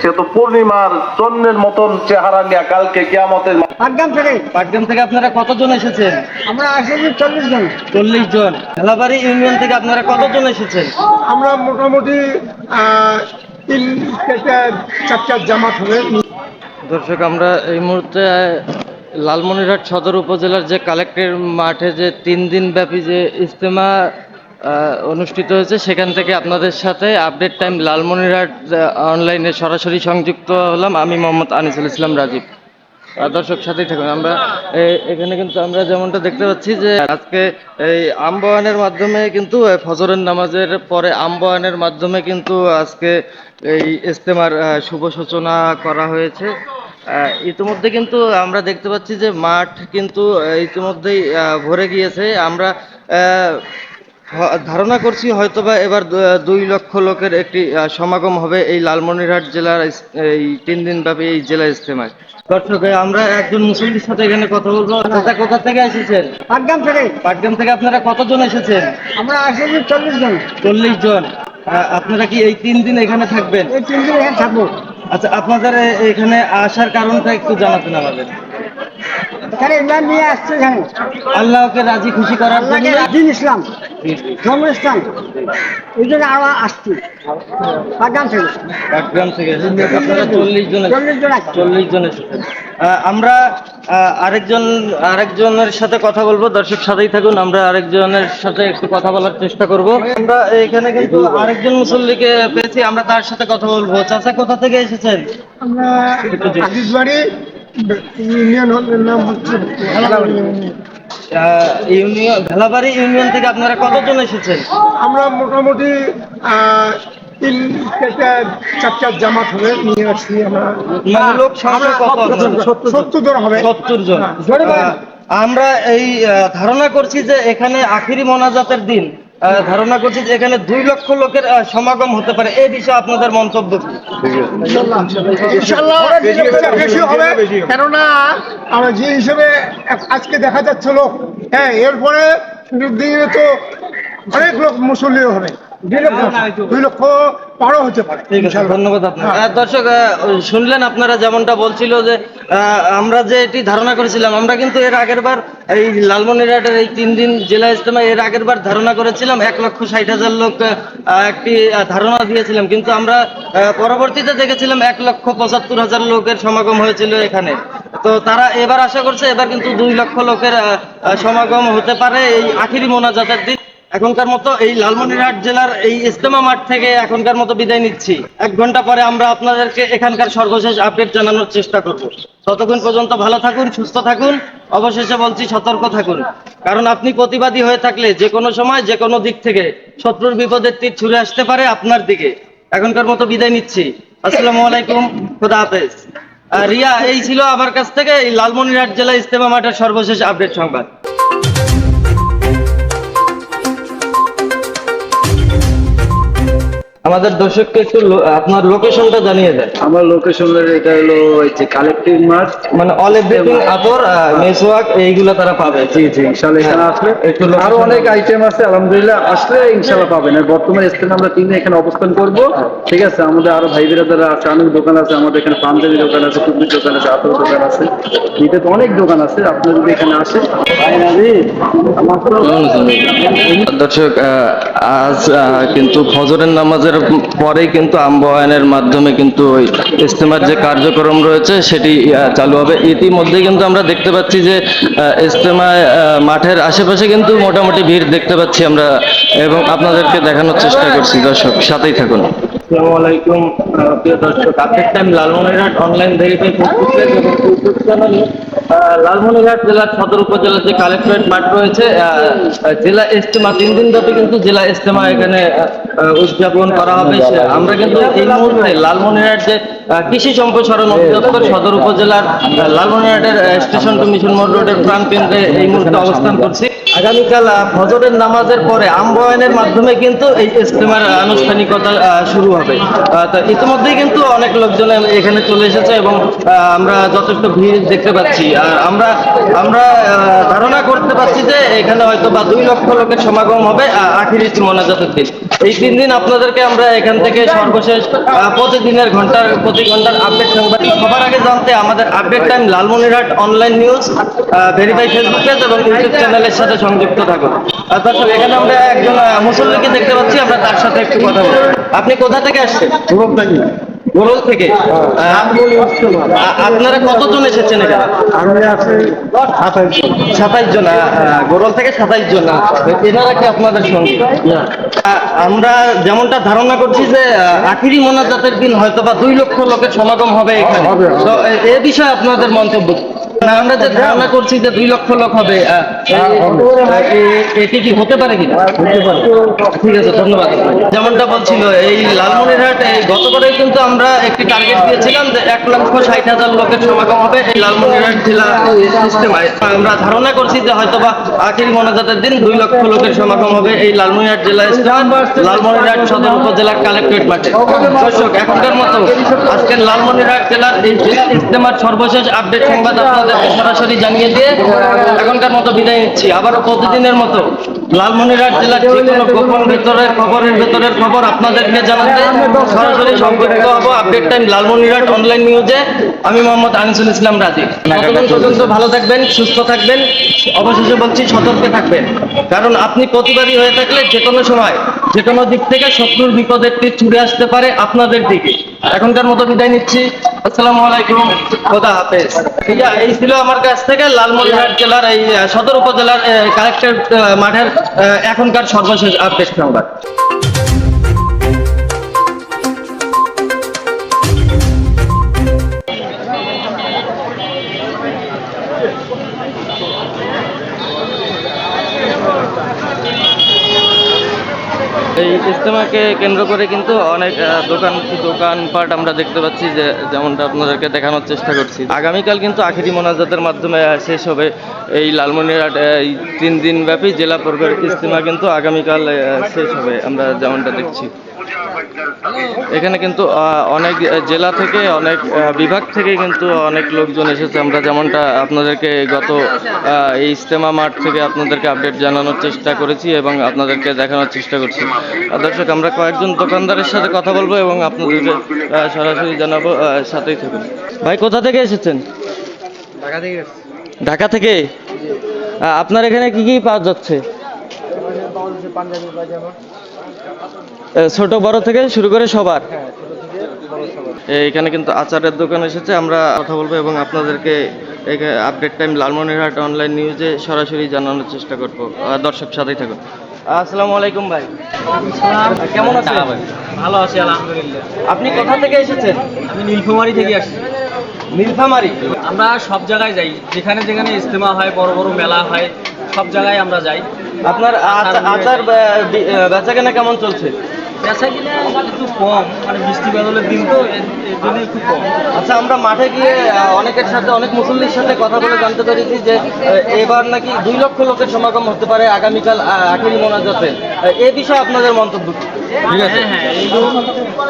সে তো পূর্ণিমার চন্দ্রের মতন চেহারা নিয়ে কালকে কেয়ামতের পাটগ্রাম থেকে? পাটগ্রাম থেকে আপনারা কতজন এসেছেন? আমরা আসছি চল্লিশ জন। চল্লিশ জন। ইউনিয়ন থেকে আপনারা কতজন এসেছেন? আমরা মোটামুটি আহ, তিন থেকে চারটা জামাত হবে দর্শক আমরা এই মুহূর্তে লালমনিরহাট সদর উপজেলার যে কালেক্টর মাঠে যে তিন দিন ব্যাপী যে ইজতেমা অনুষ্ঠিত হয়েছে। সেখান থেকে আপনাদের সাথে আপডেট টাইম লালমনিরহাট অনলাইনে সরাসরি সংযুক্ত হলাম আমি মোহাম্মদ আনিসুল ইসলাম রাজীব। দর্শক, সাথেই থাকুন। আমরা এখানে কিন্তু আমরা যেমনটা দেখতে পাচ্ছি যে আজকে এই আমবায়নের মাধ্যমে কিন্তু ফজরের নামাজের পরে আমবায়নের মাধ্যমে কিন্তু আজকে এই ইজতেমার শুভ সূচনা করা হয়েছে। ইতিমধ্যে কিন্তু আমরা দেখতে পাচ্ছি যে মাঠ কিন্তু ইতিমধ্যেই ভরে গিয়েছে। আমরা ধারণা করছি হয়তোবা এবার দুই লক্ষ লোকের একটি সমাগম হবে এই লালমনিরহাট জেলার এই তিন দিন ব্যাপী এই জেলা ইজতেমায়। দর্শক আমরা একজন মুসলিমের সাথে এখানে কথা বলব। কোথা কোথা থেকে এসেছেন? পাটগ্রাম থেকে। পাটগ্রাম থেকে আপনারা কতজন এসেছেন? আমরা আসছি চল্লিশ জন। চল্লিশ জন। আপনারা কি এই তিন দিন এখানে থাকবেন? এই তিন দিন এখানে থাকব। আচ্ছা আপনাদের এখানে আসার কারণটা একটু জানাতেন আমাদের। এখানে ইমরান নিয়ে আসছে এখানে আল্লাহকে রাজি খুশি করার জন্য দিন ইসলাম। জন্মস্থান। এই জন্য আমরা আসছি। পাটগ্রাম থেকে পাটগ্রাম থেকে আপনারা চল্লিশ জন চল্লিশ জন চল্লিশ জন আমরা আরেকজন আরেকজনের সাথে কথা বলব। দর্শক সাথেই থাকুন। আমরা আরেকজনের সাথে একটু কথা বলার চেষ্টা করব। আমরা এখানে কিন্তু আরেকজন মুসল্লিকে পেয়েছি। আমরা তার সাথে কথা বলব। চাচা কোথা থেকে এসেছেন? আমরা নাম হচ্ছে ইউনিয়ন। ভেলাবাড়ি ইউনিয়ন থেকে আপনারা কতজন এসেছেন? আমরা মোটামুটি তিন থেকে চারটা জামাত হবে নিয়ে আসছি আমরা। মানে লোক সংখ্যা কত সত্তর জন। হবে। সত্তর জন। হ্যাঁ, আমরা এই ধারণা করছি যে এখানে আখিরি মোনাজাতের দিন। ধারণা করছি যে এখানে দুই লক্ষ লোকের সমাগম হতে পারে। এই বিষয়ে আপনাদের মন্তব্য কি? ইনশাল্লাহ বেশি কেননা আমরা যে হিসেবে আজকে দেখা যাচ্ছে লোক হ্যাঁ এরপরে তো অনেক লোক মুসল্লিও হবে। দুই লক্ষ। পারও হতে পারে ধন্যবাদ আপনার দর্শক শুনলেন আপনারা যেমনটা বলছিল যে আমরা যে এটি ধারণা করেছিলাম আমরা কিন্তু এর আগের বার এই লালমনিরহাটের এই তিন দিন জেলা ইজতেমা এর আগের বার ধারণা করেছিলাম। এক লক্ষ ষাট হাজার লোক একটি ধারণা দিয়েছিলাম। কিন্তু আমরা আহ, পরবর্তীতে দেখেছিলাম এক লক্ষ পঁচাত্তর হাজার লোকের সমাগম হয়েছিল এখানে। তো তারা এবার আশা করছে এবার কিন্তু দুই লক্ষ লোকের সমাগম হতে পারে এই আখিরি মোনাজাতের দিন। এখনকার মতো এই লালমনিরহাট জেলার এই ইজতেমা মাঠ থেকে এখনকার মতো বিদায় নিচ্ছি। এক ঘণ্টা পরে আমরা আপনাদেরকে এখানকার সর্বশেষ আপডেট জানানোর চেষ্টা করব। ততক্ষণ পর্যন্ত ভালো থাকুন, সুস্থ থাকুন, অবশেষে বলছি সতর্ক থাকুন। কারণ আপনি প্রতিবাদী হয়ে থাকলে যে কোনো সময়, যে কোনো দিক থেকে শত্রুর বিপদের তীর ছুড়ে আসতে পারে আপনার দিকে। এখনকার মতো বিদায় নিচ্ছি। আসসালামু আলাইকুম, খুদা হাফেজ। রিয়া, এই ছিল আমার কাছ থেকে এই লালমনিরহাট জেলা ইজতেমা মাঠের সর্বশেষ আপডেট সংবাদ। আমাদের দর্শককে একটু আপনার লোকেশনটা জানিয়ে দেন। আমার লোকেশনের এটা হলো ওই যে কালেক্টিভ মার্চ মানে অল এভরিথিং আতর মেসওয়াক এইগুলো তারা পাবে। জি জি ইনশাল্লাহ এখানে আসলে। একটু আরও অনেক আইটেম আছে আলহামদুলিল্লাহ আসলে ইনশাল্লাহ পাবেন। আর বর্তমানে স্থানে আমরা তিন এখানে অবস্থান করব। ঠিক আছে আমাদের আরও ভাই বিরাদারা আছে অনেক দোকান আছে আমাদের এখানে পাঞ্জাবি দোকান আছে টুপির দোকান আছে আতর দোকান আছে। নিতে তো অনেক দোকান আছে আপনি যদি এখানে আসেন। দর্শক আজ কিন্তু ফজরের নামাজের পরেই কিন্তু আম্বায়নের মাধ্যমে কিন্তু ওই ইস্তেমার যে কার্যক্রম রয়েছে, সেটি চালু হবে। ইতিমধ্যে কিন্তু আমরা দেখতে পাচ্ছি যে ইস্তেমায় মাঠের আশেপাশে কিন্তু মোটামুটি ভিড় দেখতে পাচ্ছি আমরা এবং আপনাদেরকে দেখানোর চেষ্টা করছি। দর্শক, সাথেই থাকুন। আলাইকুম প্রিয় দর্শক টাইম অনলাইন জেলার উপজেলার যে মাঠ রয়েছে জেলা ইজতেমা, তিন দিন ব্যাপী কিন্তু জেলা ইজতেমা এখানে উদযাপন করা হবে। আমরা কিন্তু এই মুহূর্তে লালমনিরহাট যে কৃষি সম্প্রসারণ অধিদপ্তর সদর উপজেলার লালমনিরহাটের স্টেশন টু মিশন মোড় রোডের প্রাণ কেন্দ্রে এই মুহূর্তে অবস্থান করছি। আগামীকাল ফজরের নামাজের পরে আম্বায়নের মাধ্যমে কিন্তু এই ইজতেমার আনুষ্ঠানিকতা শুরু হবে। তো ইতিমধ্যেই কিন্তু অনেক লোকজন এখানে চলে এসেছে এবং আমরা যথেষ্ট ভিড় দেখতে পাচ্ছি। আর আমরা আমরা ধারণা করতে পারছি যে এখানে হয়তো বা দুই লক্ষ লোকের সমাগম হবে আ- আখিরি মোনাজাতের দিন। এই তিন দিন আপনাদেরকে আমরা এখান থেকে সর্বশেষ প্রতিদিনের ঘণ্টার প্রতি ঘণ্টার আপডেট সাংবাদিক সবার আগে জানতে আমাদের update time Lalmonirhat online news verify Facebook page এবং ইউটিউব চ্যানেলের সাথে সংযুক্ত থাকুন। দর্শক, এখানে আমরা একজন মুসল্লিকে দেখতে পাচ্ছি, আমরা তার সাথে একটু কথা বলব। আপনি কোথা থেকে আসছেন? গোরল থেকে? আপনারা কতজন এসেছেন এখানে? আমি আছি সাতাইশ সাতাইশ জন আহ, আহ, গোরল থেকে সাতাইশ জন। এনারা কি আপনাদের সঙ্গে? আমরা যেমনটা ধারণা করছি যে আখিরি মোনাজাতের দিন হয়তো বা দুই লক্ষ লোকের সমাগম হবে এখানে। তো এ- বিষয়ে আপনাদের মন্তব্য? না, আমরা যে ধারণা করছি যে দুই লক্ষ লোক হবে এ- এটি কি হতে পারে কিনা? ঠিক আছে ধন্যবাদ। যেমনটা বলছিল এই লালমনিরহাট গতবারে কিন্তু আমরা একটি টার্গেট দিয়েছিলাম যে এক লক্ষ ষাট হাজার লোকের সমাগম হবে এই লালমনিরহাট জেলা সিস্টেমে আমরা ধারণা করছি যে হয়তো বা আখির মোনাজাতের দিন দুই লক্ষ লোকের সমাগম হবে এই লালমনিরহাট জেলা লালমনিরহাট সদর উপজেলার কালেক্টরেট মাঠে। দর্শক এখনকার মতো আজকের লালমনিরহাট জেলার এই ইস্তেমার সর্বশেষ আপডেট সংবাদ আপনাদেরকে সরাসরি জানিয়ে দিয়ে এখনকার মতো বিদায় নিচ্ছি। আবারও প্রতিদিনের মতো লালমনিরহাট জেলার যে কোনো গোপন ভেতরের খবরের ভেতরের খবর আপনাদেরকে জানাতে সরাসরি সম্পৃক্ত হব। আপডেট টাইম লালমনিরহাট অনলাইন নিউজে আমি মোহাম্মদ আনিসুল ইসলাম রাজি। পর্যন্ত ভালো থাকবেন, সুস্থ থাকবেন। অবশেষে বলছি সতর্কে থাকবেন। কারণ আপনি প্রতিবাদী হয়ে থাকলে যে কোনো সময়, যে কোনো দিক থেকে শত্রুর বিপদের তীর ছুড়ে আসতে পারে আপনাদের দিকে। এখনকার মতো বিদায় নিচ্ছি। আসসালামু আলাইকুম। খোদা হাফেজ। এই ছিল আমার কাছ থেকে লালমনিরহাট জেলার এই সদর উপজেলার কালেক্টর মাঠের এখনকার সর্বশেষ আপডেট সংবাদ। এই ইজতেমাকে কেন্দ্র করে কিন্তু অনেক দোকান, দোকানপাট আমরা দেখতে পাচ্ছি যে, যেমনটা আপনাদেরকে দেখানোর চেষ্টা করছি। আগামীকাল কিন্তু আখেরি মোনাজাতের মাধ্যমে শেষ হবে এই লালমনিরহাট এই তিন দিনব্যাপী জেলা পর্বের ইজতেমা কিন্তু আগামীকাল শেষ হবে, আমরা যেমনটা দেখছি। এখানে কিন্তু অনেক জেলা থেকে অনেক বিভাগ থেকে কিন্তু অনেক লোকজন এসেছে। আমরা যেমনটা আপনাদেরকে গত এই ইস্তেমা মাঠ থেকে আপনাদেরকে আপডেট জানানোর চেষ্টা করেছি এবং আপনাদেরকে দেখানোর চেষ্টা করছি। দর্শক আমরা কয়েকজন দোকানদারের সাথে কথা বলব এবং আপনাদেরকে সরাসরি জানাব সাথেই থাকুন। ভাই কোথা থেকে এসেছেন? ঢাকা থেকে ঢাকা থেকে? আপনার এখানে কি কি পাওয়া যাচ্ছে? পাঞ্জাবি ছোট বড় থেকে শুরু করে সবার। এইখানে কিন্তু আচারের দোকান এসেছে আমরা কথা বলব এবং আপনাদেরকে আপডেট টাইম লালমনিরহাট অনলাইন নিউজে সরাসরি জানানোর চেষ্টা করব। দর্শক সাথেই থাকুন। আসসালামু আলাইকুম ভাই। কেমন আছেন? ভালো আছি আলহামদুলিল্লাহ। আপনি কোথা থেকে এসেছেন? আমি নীলফামারি থেকে আসছি। নীলফামারি? আমরা সব জায়গায় যাই যেখানে যেখানে ইজতেমা হয় বড় বড় মেলা হয় সব জায়গায় আমরা যাই। আপনার আচার বেচা কেনা কেমন চলছে? বেচা কিনা একটু কম মানে বৃষ্টি বাদলের দিন তো এর এর জন্য একটু কম। আচ্ছা আমরা মাঠে গিয়ে অনেকের সাথে অনেক মুসল্লির সাথে কথা বলে জানতে পেরেছি যে এবার নাকি দুই লক্ষ লোকের সমাগম হতে পারে আগামীকাল আখেরি মোনাজাতে। এ বিষয়ে আপনাদের মন্তব্য ঠিক আছে। হ্যাঁ হ্যাঁ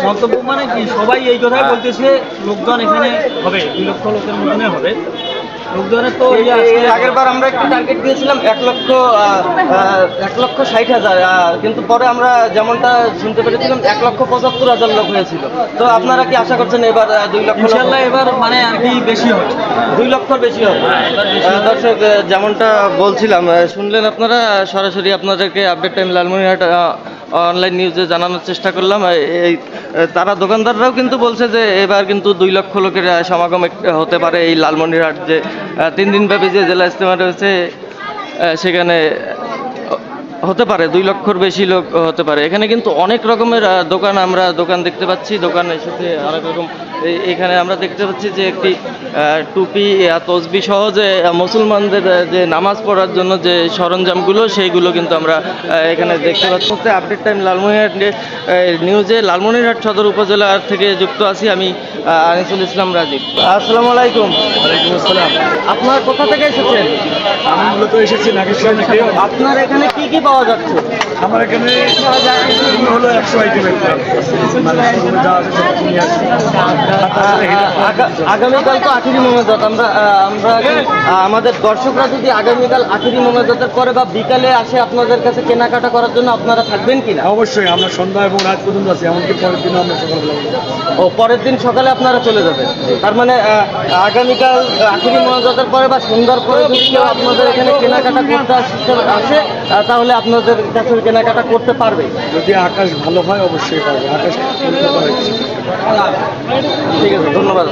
মন্তব্য মানে কি? সবাই এই কথাই বলতেছে লোকজন এখানে হবে দুই লক্ষ লোকের মতনে হবে। লোকজনের তো আগের বার আমরা একটু টার্গেট দিয়েছিলাম এক লক্ষ এক লক্ষ ষাট হাজার কিন্তু পরে আমরা যেমনটা শুনতে পেরেছিলাম এক লক্ষ পঁচাত্তর হাজার লোক হয়েছিল। তো আপনারা কি আশা করছেন এবার দুই লক্ষ ইনশাল্লাহ এবার মানে আর কি বেশি হবে। দুই লক্ষর বেশি হবে। হ্যাঁ, দর্শক যেমনটা বলছিলাম শুনলেন আপনারা সরাসরি আপনাদেরকে আপডেট টাইম লালমনিরহাট অনলাইন নিউজে জানানোর চেষ্টা করলাম। এই তারা দোকানদাররাও কিন্তু বলছে যে এবার কিন্তু দুই লক্ষ লোকের সমাগম হতে পারে এই লালমনিরহাট যে তিন দিন ব্যাপী যে জেলা ইস্তেমা রয়েছে সেখানে হতে পারে দুই লক্ষর বেশি লোক হতে পারে। এখানে কিন্তু অনেক রকমের দোকান আমরা দোকান দেখতে পাচ্ছি। দোকান এসেছে অনেক রকম এখানে আমরা দেখতে পাচ্ছি যে একটি টুপি তসবি সহ যে মুসলমানদের যে নামাজ পড়ার জন্য যে সরঞ্জামগুলো সেইগুলো কিন্তু আমরা এখানে দেখতে পাচ্ছি। হচ্ছে আপডেট টাইম লালমনিরহাট নিউজে লালমনিরহাট সদর উপজেলা থেকে যুক্ত আছি আমি আনিসুল ইসলাম রাজীব। আসসালামু আলাইকুম। ওয়ালাইকুম আসসালাম। আপনার কোথা থেকে এসেছেন? আমি মূলত এসেছি নাগেশ্বর থেকে আপনার এখানে কি কি পাওয়া যাচ্ছে। আমার এখানে হলো একশো আইটেমের মানে আগামীকাল তো আখিরি মোনাজাত আমরা আমরা আমাদের দর্শকরা যদি আগামীকাল আখিরি মোনাজাতের পরে বা বিকালে আসে আপনাদের কাছে কেনাকাটা করার জন্য আপনারা থাকবেন কিনা? অবশ্যই আমরা সন্ধ্যা এবং রাত পর্যন্ত আছি এমনকি পরের দিনও আমরা সকালবেলা ও পরের দিন সকালে আপনারা চলে যাবেন। তার মানে আগামীকাল আখিরি মোনাজাতের পরে বা সন্ধ্যার পরে যদি কেউ আপনাদের এখানে কেনাকাটা করতে আসে তাহলে আপনাদের কাছে কেনাকাটা করতে পারবে? যদি আকাশ ভালো হয় অবশ্যই পারবে আকাশ ঠিক আছে ধন্যবাদ।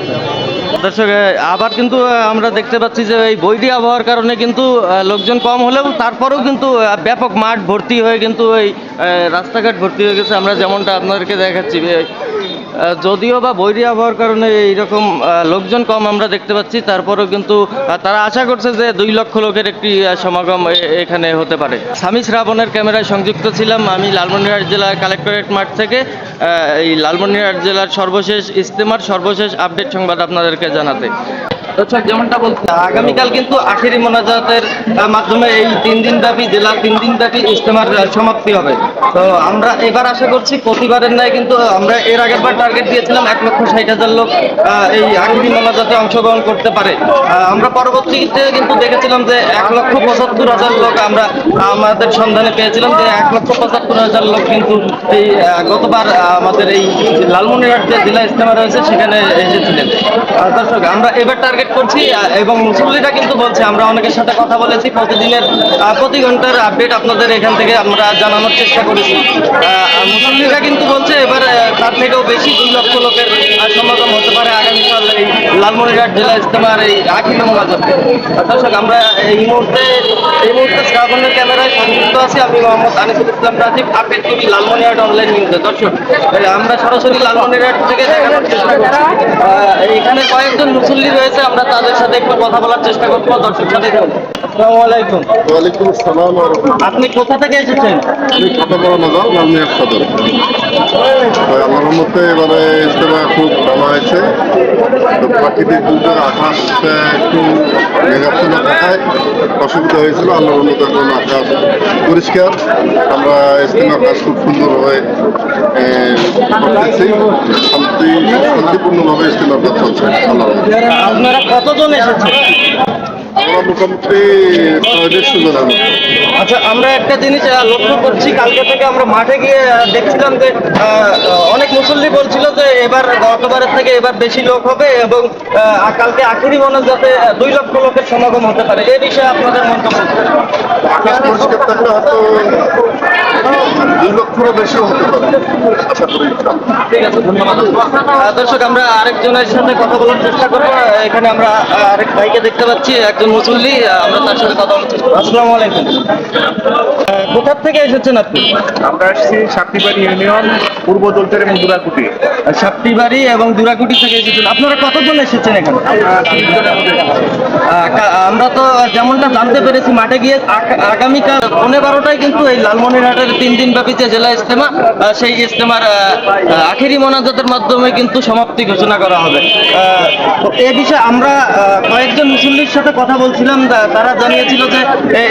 দর্শক আবার কিন্তু আমরা দেখতে পাচ্ছি যে এই বৈরী আবহাওয়ার কারণে কিন্তু লোকজন কম হলেও তারপরেও কিন্তু ব্যাপক মাঠ ভর্তি হয়ে কিন্তু এই রাস্তাঘাট ভর্তি হয়ে গেছে। আমরা যেমনটা আপনাদেরকে দেখাচ্ছি যদিও বা বৈরী আবহাওয়ার কারণে এইরকম লোকজন কম আমরা দেখতে পাচ্ছি, তারপরেও কিন্তু তারা আশা করছে যে দুই লক্ষ লোকের একটি সমাগম এখানে হতে পারে। স্বামী শ্রাবণের ক্যামেরায় সংযুক্ত ছিলাম আমি লালমনিরহাট জেলার কালেক্টরেট মাঠ থেকে। এই লালমনিরহাট জেলার সর্বশেষ ইস্তেমার, সর্বশেষ আপডেট সংবাদ আপনাদেরকে জানাতে। দর্শক, যেমনটা বলছি, আগামীকাল কিন্তু আখেরি মোনাজাতের মাধ্যমে এই তিন দিন ব্যাপী জেলা তিন দিন ব্যাপী ইস্তেমার সমাপ্তি হবে। তো আমরা এবার আশা করছি প্রতিবারের ন্যায় কিন্তু আমরা এর আগের বার টার্গেট দিয়েছিলাম এক লক্ষ ষাট হাজার লোক এই আখেরি মোনাজাতে অংশগ্রহণ করতে পারে। আমরা পরবর্তীতে কিন্তু দেখেছিলাম যে এক লক্ষ পঁচাত্তর হাজার লোক আমরা আমাদের সন্ধানে পেয়েছিলাম যে এক লক্ষ পঁচাত্তর হাজার লোক কিন্তু এই গতবার আমাদের এই লালমনিরহাট যে জেলা ইস্তেমা রয়েছে, সেখানে এসেছিলেন। দর্শক, আমরা এবার টার্গেট করছি এবং মুসল্লিরা কিন্তু বলছে, আমরা অনেকের সাথে কথা বলেছি, প্রতিদিনের প্রতি ঘণ্টার আপডেট আপনাদের এখান থেকে আমরা জানানোর চেষ্টা করেছি। মুসল্লিরা কিন্তু বলছে, এবার তার থেকেও বেশি দুই লক্ষ লোকের সমাগম হতে পারে আগামীকাল এই লালমনিরহাট জেলা ইস্তেমার এই আখির মোনাজাতে দর্শক, আমরা এই মুহূর্তে এই মুহূর্তে শ্রাবণের ক্যামেরায় সংযুক্ত আছি আমি Mohammad Anisul Islam Rajib, update TV Lalmonirhat online নিউজে দর্শক আমরা সরাসরি লালমনিরহাট থেকে দেখানোর চেষ্টা করছি। এখানে কয়েকজন মুসল্লি রয়েছে আমরা তাদের সাথে একটু কথা বলার চেষ্টা করব দর্শক সাথে। আসসালামু আলাইকুম ওয়ালাইকুম আসসালাম। আপনি কোথা থেকে এসেছেন আমি না বড় আমি লালমিয়ার সদর আল্লাহর রহমতে এবারে ইজতেমা খুব ভালো হয়েছে। তো প্রাকৃতিক দুর্যোগ, আকাশ একটু মেঘাচ্ছন্ন থাকায় অসুবিধা হয়েছিল। আল্লাহর রহমতে এখন আকাশ পরিষ্কার। আমরা ইজতেমার কাজ খুব সুন্দরভাবে করতেছি। শান্তি, শান্তিপূর্ণভাবে ইজতেমার কাজ চলছে। রহমতে। আপনারা কতজন এসেছেন? আমরা আচ্ছা আমরা একটা জিনিস লক্ষ্য করছি কালকে থেকে আমরা মাঠে গিয়ে দেখছিলাম যে অনেক মুসল্লি বলছিল যে এবার গতবারের থেকে এবার বেশি লোক হবে এবং কালকে আখেরি মনে যাতে দুই লক্ষ লোকের সমাগম হতে পারে। এই বিষয়ে আপনাদের মন্তব্য আকাশ পরিষ্কার থাকলে হয়তো দুই লক্ষেরও বেশিও হতে পারে। আশা করি ঠিক আছে ধন্যবাদ। দর্শক আমরা আরেকজনের সাথে কথা বলার চেষ্টা করব। এখানে আমরা আরেক ভাইকে দেখতে পাচ্ছি একজন মুসল্লি আমরা তার সাথে কথা বলার চেষ্টা করব। আসসালামু আলাইকুম। আহ, কোথার থেকে এসেছেন আপনি? আমরা আসছি সাতটিবাড়ি ইউনিয়ন পূর্ব দলচর দুরাকুটি। এবং দুরাকুটি থেকে এসেছেন আপনারা কতজন এসেছেন এখানে? আমরা তো যেমনটা জানতে পেরেছি মাঠে গিয়ে আগামীকাল পনেরো বারোটায় কিন্তু এই লালমনিরহাটের তিন দিন ব্যাপী যে জেলা ইস্তেমা আহ, সেই আহ, আখেরি মোনাজাতের মাধ্যমে কিন্তু সমাপ্তি ঘোষণা করা হবে। তো এ বিষয়ে আমরা কয়েকজন মুসল্লির সাথে কথা বলছিলাম তারা জানিয়েছিল যে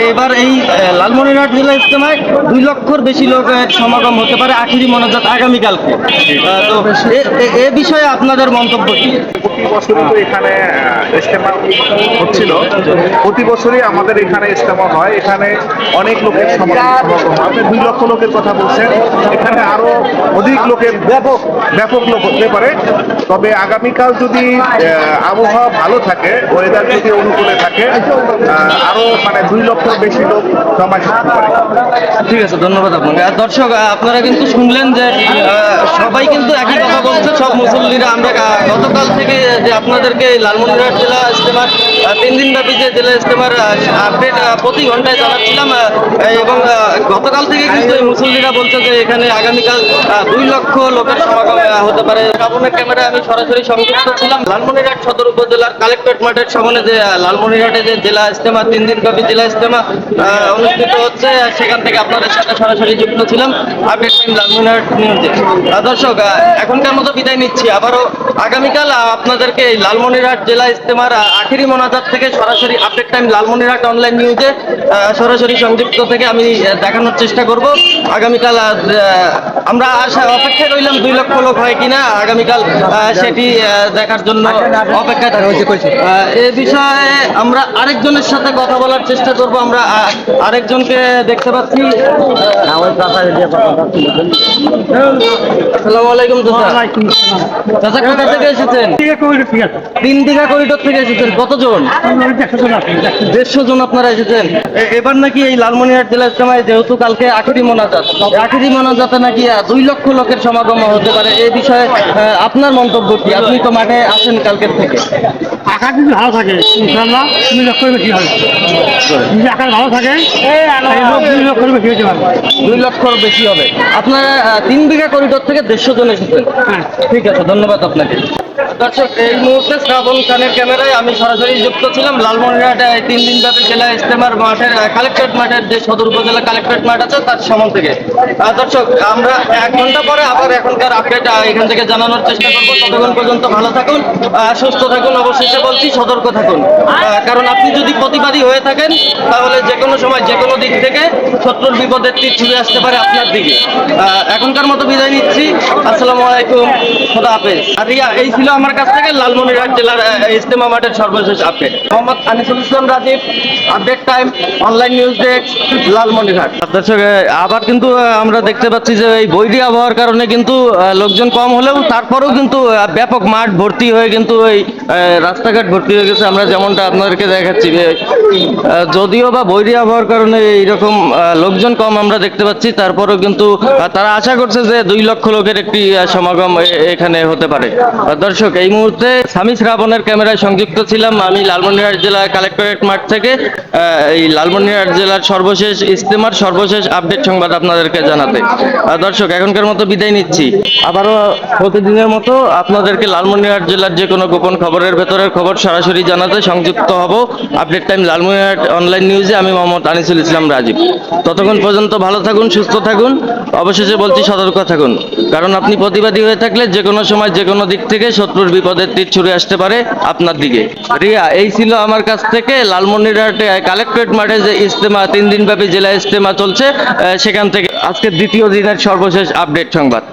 এবার এই লালমনিরহাট জেলা ইস্তেমায় দুই লক্ষর বেশি লোকের সমাগম হতে পারে আখেরি মোনাজাত আগামীকালকে। তো এ- বিষয়ে আপনাদের মন্তব্য কি? প্রতি বছরই তো এখানে ইজতেমা হচ্ছিল। প্রতি বছরই আমাদের এখানে ইজতেমা হয়। এখানে অনেক লোকের সমাগম আপনি দুই লক্ষ লোকের কথা বলছেন। এখানে আরও অধিক লোকের ব্যাপক ব্যাপক লোক হতে পারে। তবে আগামীকাল যদি আবহাওয়া ভালো থাকে ওয়েদার যদি অনুকূলে থাকে আরও মানে দুই লক্ষ বেশি লোক জমা ঠিক আছে ধন্যবাদ আপনাকে। আর দর্শক আপনারা কিন্তু শুনলেন যে সবাই কিন্তু একই কথা বলছে সব মুসল্লিরা। আমরা গতকাল থেকে যে আপনাদেরকে লালমনিরহাট জেলা ইস্তেমার তিন দিন ব্যাপী যে জেলা ইস্তেমার আপডেট প্রতি ঘন্টায় জানাচ্ছিলাম এবং গতকাল থেকে কিন্তু এই মুসল্লিরা বলছে যে এখানে আগামীকাল দুই লক্ষ লোকের সমাগম হতে পারে। শ্রাবণের ক্যামেরায় আমি সরাসরি সংযুক্ত ছিলাম। লালমনিরহাট সদর উপজেলার কালেক্টরেট মাঠের সামনে যে লালমনিরহাটে যে জেলা ইজতেমা তিন দিন ব্যাপী জেলা ইজতেমা অনুষ্ঠিত হচ্ছে সেখান থেকে আপনাদের সাথে সরাসরি যুক্ত ছিলাম। আপডেট টাইম লালমনিরহাট নিউজে। দর্শক এখনকার মতো বিদায় নিচ্ছি। আবারও আগামীকাল আপনাদেরকে এই লালমনিরহাট জেলা ইস্তেমার আখেরি মোনাজাত থেকে সরাসরি আপডেট টাইম লালমনিরহাট অনলাইন নিউজে সরাসরি সংযুক্ত থেকে আমি দেখানোর চেষ্টা করব। আগামীকাল আমরা আশা অপেক্ষায় রইলাম দুই লক্ষ লোক হয় কিনা। আগামীকাল সেটি দেখার জন্য অপেক্ষা এ বিষয়ে আমরা আরেকজনের সাথে কথা বলার চেষ্টা করব। আমরা আরেকজনকে দেখতে পাচ্ছি। আসসালামু আলাইকুম চাচা। কোথা থেকে এসেছেন? তিন দিঘা করিডোর থেকে এসেছেন। কতজন? দেড়শো জন আপনারা এসেছেন। এবার নাকি এই লালমনিরহাট জেলা যেহেতু কালকে আখেরি মোনাজাত আখেরি মোনাজাতে নাকি দুই লক্ষ লোকের সমাগম হতে পারে। এই বিষয়ে আপনার মন্তব্য কি? আপনি তো মাঠে আসেন কালকের থেকে। আকাশ যদি ভালো থাকে ইনশাল্লাহ দুই লক্ষের বেশি হবে। যদি আকাশ ভালো থাকে দুই লক্ষের বেশি হতে পারবে দুই লক্ষর বেশি হবে। আপনারা তিন বিঘা করিডোর থেকে দেড়শো জন এসেছেন ঠিক আছে ধন্যবাদ আপনাকে। দর্শক এই মুহূর্তে শ্রাবণ খানের ক্যামেরায় আমি সরাসরি যুক্ত ছিলাম। লালমনিরহাটে তিন দিন ব্যাপী জেলা ইস্তেমার মাঠের কালেক্টরেট মাঠের যে সদর উপজেলা কালেক্টরেট মাঠ আছে তার সামন থেকে। দর্শক আমরা এক ঘণ্টা পরে এখনকার আপডেট এখান থেকে জানানোর চেষ্টা করব। ততক্ষণ পর্যন্ত ভালো থাকুন সুস্থ থাকুন অবশেষে বলছি সতর্ক থাকুন। কারণ আপনি যদি প্রতিবাদী হয়ে থাকেন তাহলে যে কোনো সময় যে কোনো দিক থেকে শত্রুর বিপদের তীর ছুড়ে আসতে পারে আপনার দিকে। এখনকার মতো বিদায় নিচ্ছি। আসসালামু আলাইকুম। খোদা হাফেজ। আর রিয়া এই ছিল আমার কাছ থেকে লালমনিরহাট জেলার আহ, ইজতেমা মাঠের সর্বশেষ update Mohammad Anisul Islam Rajib update time online news desk Lalmonirhat. দর্শক আবার কিন্তু আমরা দেখতে পাচ্ছি যে এই বৈরী আবহাওয়ার কারণে কিন্তু আহ, লোকজন কম হলেও তারপরেও কিন্তু ব্যাপক মাঠ ভর্তি হয়ে কিন্তু আহ, রাস্তাঘাট ভর্তি হয়ে গেছে। আমরা যেমনটা আপনাদেরকে দেখাচ্ছি যদিও বা বৈরী আবহাওয়ার কারণে এইরকম লোকজন কম আমরা দেখতে পাচ্ছি। তারপরেও কিন্তু তারা আশা করছে যে দুই লক্ষ লোকের একটি সমাগম এখানে হতে পারে। দর্শক এই মুহূর্তে স্বামী শ্রাবণের ক্যামেরায় সংযুক্ত ছিলাম আমি লালমনিরহাট জেলা কালেক্টরেট মাঠ থেকে। এই লালমনিরহাট জেলার সর্বশেষ ইস্তেমার সর্বশেষ আপডেট সংবাদ আপনাদেরকে জানাতে। দর্শক এখনকার মতো বিদায় নিচ্ছি। আবারও প্রতিদিনের মতো আপনাদেরকে লালমনিরহাট জেলার যে কোনো গোপন খবরের ভেতরের খবর সরাসরি জানাতে সংযুক্ত হব। আপডেট টাইম লালমনিরহাট অনলাইন নিউজে আমি মোহাম্মদ আনিসুল ইসলাম রাজীব। ততক্ষণ পর্যন্ত ভালো থাকুন, সুস্থ থাকুন। অবশেষে বলছি সতর্ক থাকুন। কারণ আপনি প্রতিবাদী হয়ে থাকলে যে কোনো সময় যে কোনো দিক থেকে শত্রুর বিপদের তীর ছুড়ে আসতে পারে আপনার দিকে। রিয়া, এই ছিল আমার কাছ থেকে লালমনিরহাটে কালেক্টরেট মাঠে যে ইজতেমা, তিন দিন ব্যাপী জেলা ইজতেমা চলছে সেখান থেকে আজকে দ্বিতীয় দিনের সর্বশেষ আপডেট সংবাদ।